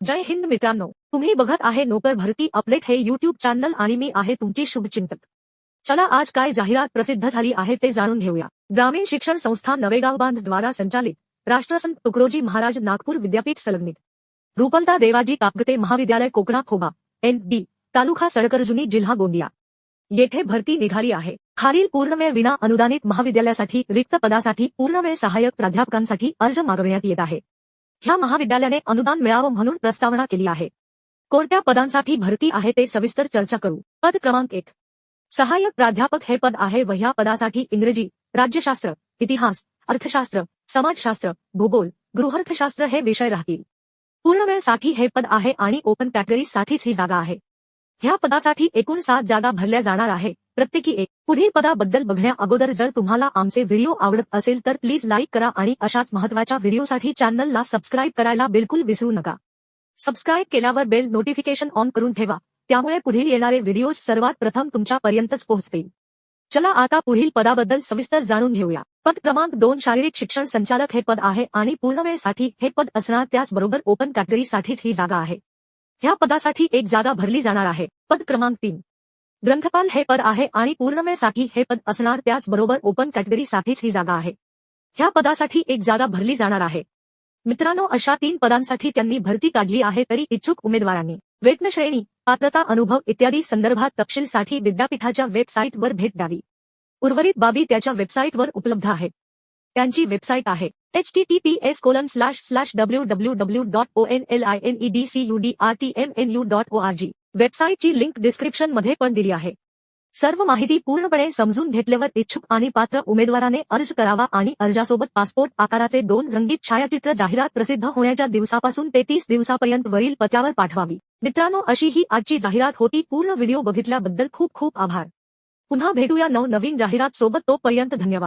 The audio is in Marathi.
जय हिंद मित्रांनो. तुम्ही बघत आहे नोकर भरती अपडेट हे युट्यूब चॅनल आणि मी आहे तुमची शुभचिंतक. चला आज काय जाहिरात प्रसिद्ध झाली आहे ते जाणून घेऊया. ग्रामीण शिक्षण संस्था नवेगाव बांध द्वारा संचालित राष्ट्रसंत तुकडोजी महाराज नागपूर विद्यापीठ संलग्नित. रुपलता देवाजी कापगते महाविद्यालय कोकणा खोबा एन डी तालुका सडकरजुनी जिल्हा गोंदिया. येथे भरती निघाली आहे. खालील पूर्णवेळ विना अनुदानित महाविद्यालयासाठी रिक्त पदासाठी पूर्णवेळ सहाय्यक प्राध्यापकांसाठी अर्ज मागविण्यात येत आहे. ह्या महाविद्यालयाने अनुदान मिळावं म्हणून प्रस्तावना केली आहे. कोणत्या पदांसाठी भरती आहे ते सविस्तर चर्चा करू. पद क्रमांक एक. सहाय्यक प्राध्यापक हे पद आहे व ह्या पदासाठी इंग्रजी राज्यशास्त्र इतिहास अर्थशास्त्र समाजशास्त्र भूगोल गृहर्थशास्त्र हे विषय राहतील. पूर्णवेळसाठी हे पद आहे आणि ओपन कॅटेगरी साठीच ही जागा आहे. ह्या पदासाठी एकूण सात जागा भरल्या जाणार आहे. प्रत्येकी एक. पुढील पदाबद्दल बघण्या अगोदर जर तुम्हाला आमचे व्हिडिओ आवडत असेल तर प्लीज लाईक करा आणि अशाच महत्त्वाच्या व्हिडिओसाठी चॅनलला सबस्क्राईब करायला बिलकुल विसरू नका. सबस्क्राईब केल्यावर बेल नोटिफिकेशन ऑन करून ठेवा त्यामुळे पुढील येणारे व्हिडिओज सर्वात प्रथम तुमच्यापर्यंतच पोहोचतील. चला आता पुढील पदाबद्दल सविस्तर जाणून घेऊया. पद क्रमांक दोन शारीरिक शिक्षण संचालक हे पद आहे आणि पूर्णवेळसाठी हे पद असणार त्याचबरोबर ओपन कॅटेगरीसाठीच ही जागा आहे. ह्या पदासाठी एक जागा भरली जाणार आहे. पद क्रमांक तीन. ग्रंथपाल हे पद आहे आणि पूर्णवेळसाठी हे पद असणार त्याचबरोबर ओपन कॅटेगरीसाठीच ही जागा आहे. ह्या पदासाठी एक जागा भरली जाणार आहे. मित्रांनो अशा तीन पदांसाठी त्यांनी भरती काढली आहे तरी इच्छुक उमेदवारांनी. वेतनश्रेणी पात्रता अनुभव इत्यादी संदर्भात तपशीलसाठी विद्यापीठाच्या वेबसाईटवर भेट द्यावी. उर्वरित बाबी त्याच्या वेबसाईटवर उपलब्ध आहेत. त्यांची वेबसाईट आहे H T T P S colon slash slash W W W dot O N L I N E D C U D R T M N U dot O R G वेबसाईटची link डिस्क्रिप्शनमध्ये पण दिली आहे. सर्व माहिती पूर्णपणे समजून घेतल्यावर इच्छुक आणि पात्र उमेदवाराने अर्ज करावा आणि अर्जासोबत पासपोर्ट आकाराचे दोन रंगीत छायाचित्र जाहिरात प्रसिद्ध होण्याच्या दिवसापासून ते तीस दिवसापर्यंत वरील पत्यावर पाठवावी. मित्रांनो अशी ही आजची जाहिरात होती. पूर्ण व्हिडिओ बघितल्याबद्दल खूप खूप आभार. पुन्हा भेटूया नव नवीन जाहिरात सोबत. तोपर्यंत धन्यवाद.